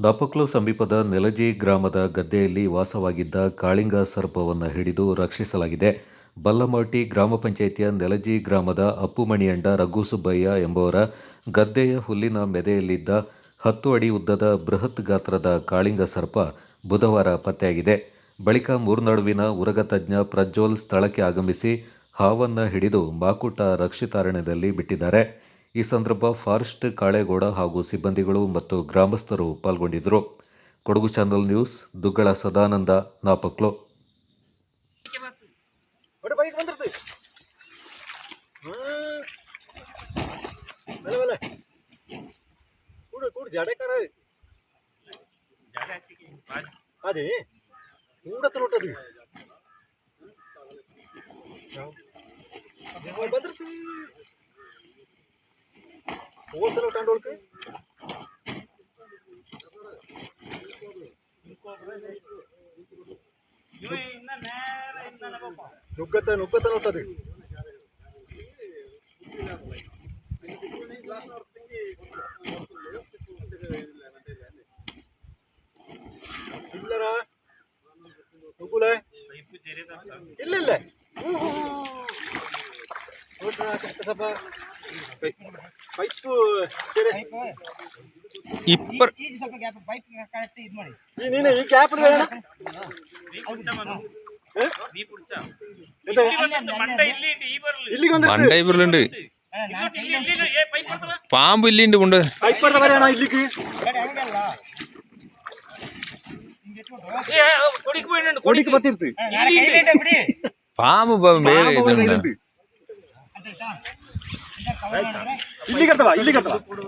ನಾಪಕ್ಲು ಸಮೀಪದ ನೆಲಜಿ ಗ್ರಾಮದ ಗದ್ದೆಯಲ್ಲಿ ವಾಸವಾಗಿದ್ದ ಕಾಳಿಂಗ ಸರ್ಪವನ್ನು ಹಿಡಿದು ರಕ್ಷಿಸಲಾಗಿದೆ. ಬಲ್ಲಮಟ್ಟಿ ಗ್ರಾಮ ಪಂಚಾಯಿತಿಯ ನೆಲಜಿ ಗ್ರಾಮದ ಅಪ್ಪುಮಣಿಯಂಡ ರಘುಸುಬ್ಬಯ್ಯ ಎಂಬುವರ ಗದ್ದೆಯ ಹುಲ್ಲಿನ ಮೆದೆಯಲ್ಲಿದ್ದ ಹತ್ತು ಅಡಿ ಉದ್ದದ ಬೃಹತ್ ಗಾತ್ರದ ಕಾಳಿಂಗ ಸರ್ಪ ಬುಧವಾರ ಪತ್ತೆಯಾಗಿದೆ. ಬಳಿಕ ಮೂರ್ನಡುವಿನ ಉರಗ ತಜ್ಞ ಪ್ರಜ್ವಲ್ ಸ್ಥಳಕ್ಕೆ ಆಗಮಿಸಿ ಹಾವನ್ನು ಹಿಡಿದು ಮಾಕುಟ ರಕ್ಷಿತಾರಣ್ಯದಲ್ಲಿ ಬಿಟ್ಟಿದ್ದಾರೆ. ಈ ಸಂದರ್ಭ ಫಾರೆಸ್ಟ್, ಕಾಳೇಗೌಡ ಹಾಗೂ ಸಿಬ್ಬಂದಿಗಳು ಮತ್ತು ಗ್ರಾಮಸ್ಥರು ಪಾಲ್ಗೊಂಡಿದ್ದರು. Kodagu channel news, Duggala Sadananda, Napoklu. ಅದೇ ಹೋದ್ಸಲ ಕಂಡೋಳ್ಕೆ ನುಗ್ಗತ್ತ ನುಗ್ಗತ್ತ ನೋಡ್ತದೆ ಇಲ್ಲರ ನುಗ್ಗುಲೆ ಇಲ್ಲ ಇಲ್ಲ ನೋಡ್ರಿ ಸ್ವಲ್ಪ ಇಪ್ಪರ್ മണ്ട പാമ്പ് ഇല്ലിണ്ട് കൊണ്ട്. പാമ്പ് പാമ്പ് ಇದುಂಡ ಅಂತ ಆಯ್ತಾ ಕವರ್